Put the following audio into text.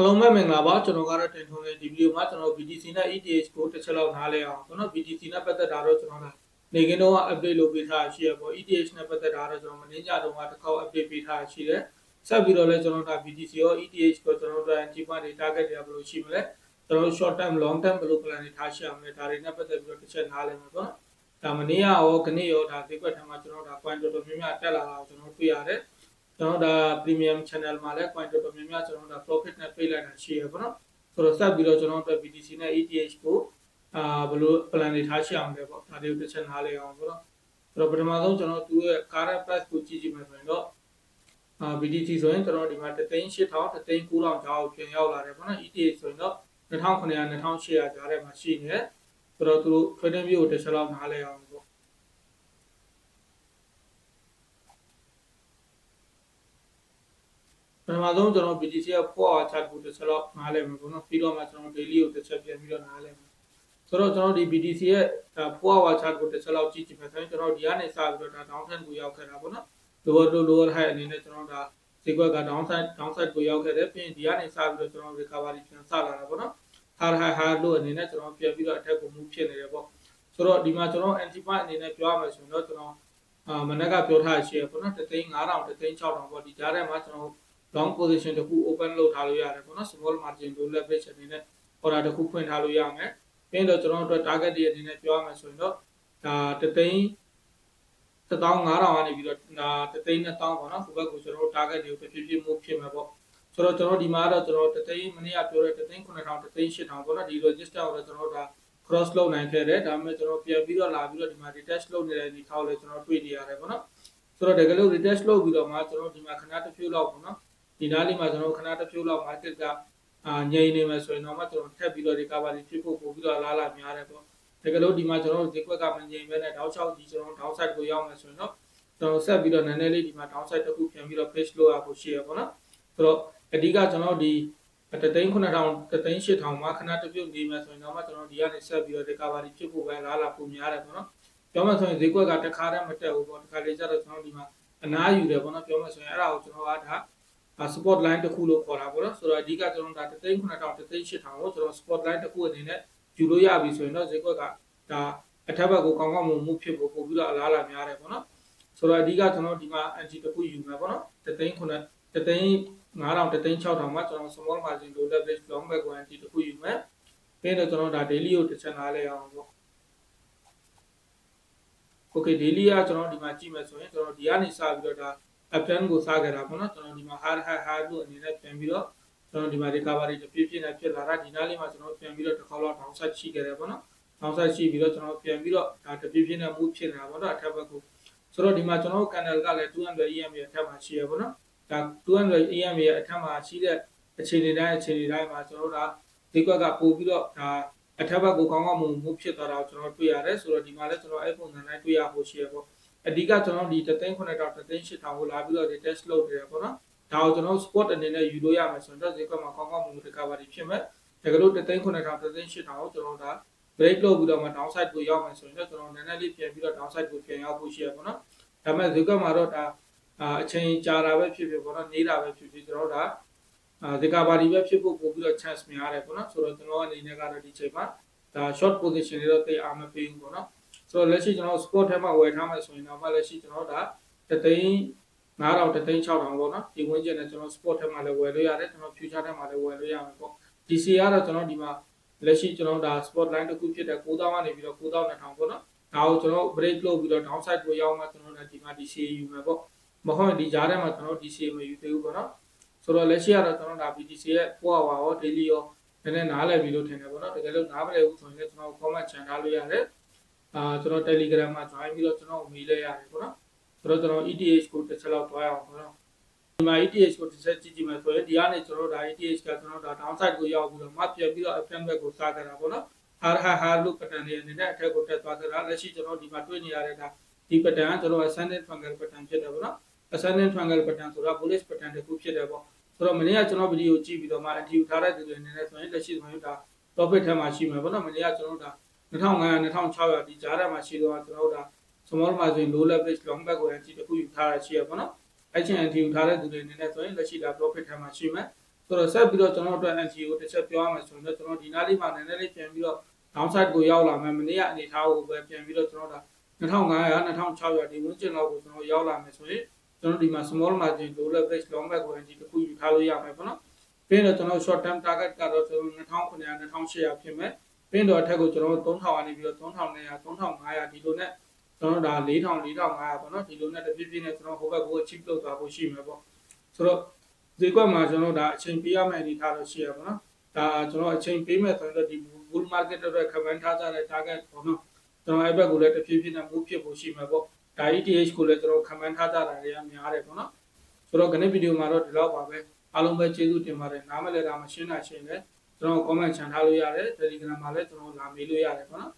အားလုံးပဲမင်္ဂလာပါကျွန်တော်ကတော့တင်ထွန်းလေးဒီဗီဒီယိုမှာကျွန်တော် BTC နဲ့ ETH ကိုတစ်ချက်လောက်နားလဲအောင်ကျွန်တော် BTC နဲ့ပတ်သက်တာတော့ကျွန်တော်ကနေကင်းတော့ update လုပ်ပေးထားရှိရပေါ့ ETH နဲ့ပတ်သက်တာတော့ကျွန်တော်မင်းကြတော့ကတစ်ခေါက် update ပေးထားရှိတယ်ဆက်ပြီးတော့လည်းကျွန်တော်ဒါ BTC ရော ETH ကိုကျွန်တော်တို့ anti point တွေ target တွေကဘယ်လိုရှိမလဲကျွန်တော် short term long term ဘယ်လို plan တွေထားရှိအောင်လဲဒါတွေနဲ့ပတ်သက်ပြီးတော့တစ်ချက်နားလဲမှာပေါ့နော်ဒါမနေ့ရောခနေ့ရောဒါဈေးကွက်ထမ်းမှာကျွန်တော်ဒါ point တော်တော်များများတက်လာတာကိုကျွန်တော်တွေ့ရတယ် ကျွန်တော်ဒါ premium channel မှာလည်း point တော်တော်များများကျွန်တော်ဒါ profit နဲ့ပေးလိုက်တာရှိရပေါ့နော်ဆိုတော့ဆက်ပြီးတော့ကျွန်တော်တို့ BTC နဲ့ ETH ကိုအာဘယ်လို plan တွေထားရှိအောင်လဲပေါ့ဒါတွေကိုတစ်ချက်နားလဲအောင်ပေါ့နော်ဆိုတော့ပထမဆုံးကျွန်တော်သူ့ရဲ့ current price ကိုကြည့်ကြည့်မယ်ဆိုရင်တော့အာ BTC ဆိုရင်ကျွန်တော်ဒီမှာ3သိန်း8000 3သိန်း9000ကျောင်းပြန်ရောက်လာတယ်ပေါ့နော် ETH ဆိုရင်တော့2900 2800ကြားထဲမှာရှိနေတယ်ဆိုတော့သူတို့ trading view ကိုတစ်ချက်လောက်နားလဲအောင် ပေါ့ပထမဆုံးကျွန်တော် BTC ရဲ့4 hour chart ကိုတစ်ချက်လောက်နားလဲမယ်ပေါ့နော်ပြီးတော့မှကျွန်တော် daily ကိုတစ်ချက်ပြန်ပြီးတော့နားလဲမယ်ဆိုတော့ကျွန်တော်ဒီ BTC ရဲ့4 hour chart ကိုတစ်ချက်လောက်ကြည့်ကြည့်မယ်ဆိုရင်ကျွန်တော်ဒီကနေစပြီးတော့ဒါ downtrend ကိုရောက်ခဲ့တာပေါ့နော် lower low lower high အနေနဲ့ကျွန်တော်ဒါဈေးကွက်က downside downside ကိုရောက်ခဲ့တယ်ပြီးရင်ဒီကနေစပြီးတော့ကျွန်တော် recovery ပြန်စလာတာပေါ့နော် high high high low အနေနဲ့ကျွန်တော်ပြန်ပြီးတော့ attack ကို move ဖြစ်နေတယ်ပေါ့ဆိုတော့ဒီမှာကျွန်တော် anti point အနေနဲ့ပြောရမယ်ဆိုရင်တော့ကျွန်တော်အာမနက်ကပြောထားရှိရပေါ့နော်3သိန်း9000 3သိန်း6000ပေါ့ဒီကြားထဲမှာကျွန်တော် long position တစ်ခု open လုပ်ထားလို့ရတယ်ပေါ့နော် small margin low leverage အနေနဲ့ order တစ်ခုဖွင့်ထားလို့ရမယ်ပြီးတော့ကျွန်တော်တို့ target တွေအနေနဲ့ပြောရမယ်ဆိုရင်တော့ဒါ3သိန်း15000ကနေပြီးတော့ဒါ3သိန်း2000ပေါ့နော်ဟိုဘက်ကိုကျွန်တော်တို့ target တွေကိုတဖြည်းဖြည်း move ဖြစ်မှာပေါ့ဆိုတော့ကျွန်တော်ဒီမှာတော့ကျွန်တော်3သိန်းမနေ့ကပြောတဲ့3သိန်း9000 3သိန်း8000ပေါ့နော်ဒီ register ကိုတော့ကျွန်တော်တို့ဒါ cross လုပ်နိုင်ခဲ့တယ်ဒါပေမဲ့ကျွန်တော်ပြန်ပြီးတော့လာပြီးတော့ဒီမှာ retest လုပ်နေတဲ့ဒီထောက်လည်းကျွန်တော်တွေ့နေရတယ်ပေါ့နော်ဆိုတော့တကယ်လို့ retest လုပ်ပြီးတော့မှကျွန်တော်ဒီမှာခဏတစ်ဖြုတ်လောက်ပေါ့နော် ဒီနားလေးမှာကျွန်တော်ခဏတစ်ဖြုတ်လောက် market ကအာငြိမ်နေမယ်ဆိုရင်တော့မှကျွန်တော်ထပ်ပြီးတော့ recovery ဖြစ်ဖို့ပို့ပြီးတော့လာလာများတယ်ပေါ့တကယ်လို့ဒီမှာကျွန်တော်တို့ဒီကွက်ကမငြိမ်ပဲနဲ့တောက်ချောက်ကြီးကျွန်တော် downside ကိုရောက်မယ်ဆိုရင်တော့ကျွန်တော်ဆက်ပြီးတော့နည်းနည်းလေးဒီမှာ downside တစ်ခုပြန်ပြီးတော့ page လုပ်ရဖို့ရှိရပေါ့နော်ဆိုတော့အဓိကကျွန်တော်ဒီတသိန်း9000တသိန်း8000မှာခဏတစ်ပြုတ်နေမယ်ဆိုရင်တော့မှကျွန်တော်ဒီကနေဆက်ပြီးတော့ recovery ဖြစ်ဖို့ပဲလာလာပုံများတယ်ပေါ့နော်ပြောမှဆိုရင်ဈေးကွက်ကတစ်ခါတည်းမတက်ဘူးပေါ့တစ်ခါလေကျတော့ကျွန်တော်ဒီမှာအနားယူတယ်ပေါ့နော်ပြောမှဆိုရင်အဲ့ဒါကိုကျွန်တော်ကဒါ support line တစ်ခုလို့ခေါ်တာပေါ့နော်ဆိုတော့အဓိကကျွန်တော်ဒါတသိန်း9000တသိန်း8000ကိုကျွန်တော် support line တစ်ခုအနေနဲ့ယူလို့ရပြီဆိုရင်တော့ဈေးကွက်ကဒါအထက်ဘက်ကိုကောင်းကောင်းမွန်မှုဖြစ်ဖို့ပို့ပြီးတော့အလားအလာများတယ်ပေါ့နော်ဆိုတော့အဓိကကျွန်တော်ဒီမှာ anti တစ်ခုယူမယ်ပေါ့နော်တသိန်း9တသိန်း9000တသိန်း6000မှာကျွန်တော် small margin low leverage long back anti တစ်ခုယူမယ်ပြီးတော့ကျွန်တော်ဒါ daily ကိုတစ်ချက်နားလဲအောင်ပေါ့ okay daily ကကျွန်တော်ဒီမှာကြည့်မယ်ဆိုရင်ကျွန်တော်ဒီကနေစပြီးတော့ဒါ uptrend ကိုစားခဲ့တာပေါ့နော်ကျွန်တော်ဒီမှာ hard hard hard လို့အနေနဲ့ပြန်ပြီးတော့ကျွန်တော်ဒီမှာ recovery တစ်ပြည့်ပြည့်နဲ့ဖြစ်လာတာဒီနားလေးမှာကျွန်တော်ပြန်ပြီးတော့တစ်ခေါက်လောက် downside ရှိခဲ့တယ်ပေါ့နော် downside ရှိပြီးတော့ကျွန်တော်ပြန်ပြီးတော့ဒါတစ်ပြည့်ပြည့်နဲ့ move ဖြစ်နေတာပေါ့နော်အထက်ဘက်ကိုဆိုတော့ဒီမှာကျွန်တော် candle ကလည်း200 EMA ရဲ့အထက်မှာရှိရပေါ့နော်ဒါ200 EMA ရဲ့အထက်မှာရှိတဲ့အခြေအနေတိုင်းအခြေအနေတိုင်းမှာကျွန်တော်တို့ဒါဒီကွက်ကပို့ပြီးတော့ဒါအထက်ဘက်ကိုကောင်းကောင်းမွန်မှုဖြစ်သွားတာကိုကျွန်တော်တွေ့ရတယ်ဆိုတော့ဒီမှာလည်းကျွန်တော်အဲ့ပုံစံတိုင်းတွေ့ရဖို့ရှိရပေါ့ အဓိကကျွန်တော်ဒီ3သိန်း9000 3သိန်း8000ကိုလာပြီးတော့ test လုပ်နေတယ်ပေါ့နော်ဒါကိုကျွန်တော် spot အနေနဲ့ယူလို့ရမယ်ဆိုတော့ဈေးကွက်မှာကောင်းကောင်းမွန်မှု recovery ဖြစ်မယ်တကယ်လို့3သိန်း9000 3သိန်း8000ကိုကျွန်တော်ဒါ break လုပ်ပြီးတော့မှ downside ကိုရောက်မယ်ဆိုရင်တော့ကျွန်တော်နည်းနည်းလေးပြန်ပြီးတော့ downside ကိုပြန်ရောက်ဖို့ရှိရပေါ့နော်ဒါပေမဲ့ဈေးကွက်မှာတော့ဒါအချိန်ကြာတာပဲဖြစ်ဖြစ်ပေါ့နော်နေတာပဲဖြစ်ဖြစ်ကျွန်တော်ဒါအာဒီကဘာဒီပဲဖြစ်ဖို့ပို့ပြီးတော့ chance များတယ်ပေါ့နော်ဆိုတော့ကျွန်တော်အနေနဲ့ကတော့ဒီချိန်မှာဒါ short position တွေတော့သိအားမပေးဘူးပေါ့နော် ဆိုတော့လက်ရှိကျွန်တော် spot ထဲမှာဝယ်ထားမယ်ဆိုရင်တော့မှလက်ရှိကျွန်တော်ဒါတသိန်း9000တသိန်း6000ပေါ့နော်ဒီဝင်ကျင်နဲ့ကျွန်တော် spot ထဲမှာလည်းဝယ်လို့ရတယ်ကျွန်တော် future ထဲမှာလည်းဝယ်လို့ရမှာပေါ့ DC ကတော့ကျွန်တော်ဒီမှာလက်ရှိကျွန်တော်ဒါ spot line တစ်ခုဖြစ်တဲ့9000ကနေပြီးတော့9200ပေါ့နော်ဒါကိုကျွန်တော် break လုပ်ပြီးတော့ downside ကိုရောက်မှကျွန်တော်ဒီမှာ DC ယူမယ်ပေါ့မဟုတ်ရင်ဒီကြားထဲမှာကျွန်တော် DC မယူသေးဘူးပေါ့နော်ဆိုတော့လက်ရှိကတော့ကျွန်တော်ဒါ BTC ရဲ့4 hour ရော daily ရောနည်းနည်းနားလည်ပြီလို့ထင်တယ်ပေါ့နော်တကယ်လို့နားမလည်ဘူးဆိုရင်လည်းကျွန်တော် comment ချန်ထားလို့ရတယ် အာကျွန်တော် Telegram မှာ join ပြီးတော့ကျွန်တော်မေးလိုက်ရတယ်ပေါ့နော်ဆိုတော့ကျွန်တော် ETH ကိုတစ်ချက်လောက်တွားရအောင်ပေါ့နော်ဒီမှာ ETH ကိုတစ်ချက်ကြည့်ကြည့်မယ်ဆိုရင်ဒီကနေကျွန်တော်ဒါ ETH ကကျွန်တော်ဒါ downside ကိုရောက်ပြီးတော့မှပြန်ပြီးတော့ uptrend back ကိုစားကြတာပေါ့နော်ဟာဟာဟာလို့ pattern တွေအနေနဲ့အထက်ကိုတက်သွားကြတာလက်ရှိကျွန်တော်ဒီမှာတွေ့နေရတဲ့ဒါဒီ pattern ကကျွန်တော် ascending triangle pattern ဖြစ်တယ်ပေါ့နော် ascending triangle pattern ဆိုတာ bullish pattern တစ်ခုဖြစ်တယ်ပေါ့ဆိုတော့မနေ့ကကျွန်တော်ဗီဒီယိုကြည့်ပြီးတော့မှ anti ထားတဲ့သူတွေအနေနဲ့ဆိုရင်လက်ရှိဆိုရင်ဒါ profit ထဲမှာရှိမှာပေါ့နော်မနေ့ကကျွန်တော်ဒါ 2500 2600ဒီကြားထဲမှာရှိတော့ကျွန်တော်တို့ဒါ small margin low leverage long back ကို anti တစ်ခုယူထားရရှိရပေါ့နော်အဲ့ချင်း anti ယူထားတဲ့သူတွေအနေနဲ့ဆိုရင်လက်ရှိဒါ profit ထဲမှာရှိမှာဆိုတော့ဆက်ပြီးတော့ကျွန်တော်တို့အတွက် NGO တစ်ချက်ပြောရမယ်ဆိုရင်တော့ကျွန်တော်ဒီနားလေးမှာနည်းနည်းလေးပြန်ပြီးတော့ downside ကိုရောက်လာမယ်မနေ့ကအနေထားကိုပဲပြန်ပြီးတော့ကျွန်တော်တို့2500 2600ဒီဝန်းကျင်လောက်ကိုကျွန်တော်ရောက်လာမယ်ဆိုရင်ကျွန်တော်ဒီမှာ small margin low leverage long back warranty တစ်ခုယူထားလို့ရမယ်ပေါ့နော်ပြီးတော့ကျွန်တော် short term target ကတော့ကျွန်တော်2900 2800ဖြစ်မယ် ပြီးတော့အထက်ကိုကျွန်တော်တို့3000ကနေပြီးတော့3200 3500ဒီလိုနဲ့ကျွန်တော်ဒါ4000 4500ပေါ့နော်ဒီလိုနဲ့တစ်ပြည့်ပြည့်နဲ့ကျွန်တော်ဟိုဘက်ကို chip လုပ်သွားဖို့ရှိမယ်ပေါ့ဆိုတော့ဒီကွက်မှာကျွန်တော်ဒါအချိန်ပေးရမယ့်အနေထားတော့ရှိရပါတော့ဒါကျွန်တော်အချိန်ပေးမယ်ဆိုရင်တော့ဒီ bull market အတွက် command ထားကြတဲ့ target ပေါ့နော်ကျွန်တော်အဲ့ဘက်ကိုလည်းတစ်ဖြည်းဖြည်းနဲ့ move ဖြစ်ဖို့ရှိမှာပေါ့ဒါ ETH ကိုလည်းကျွန်တော် command ထားကြတာတွေကများတယ်ပေါ့နော်ဆိုတော့ခဏဗီဒီယိုမှာတော့ဒီလောက်ပါပဲအားလုံးပဲကျေးဇူးတင်ပါတယ်နားမလည်တာမရှင်းတာရှင်းတယ် ကျွန်တော် comment ချန်ထားလို့ရတယ် Telegram မှာလည်းကျွန်တော်လာမေးလို့ရတယ်ပေါ့နော်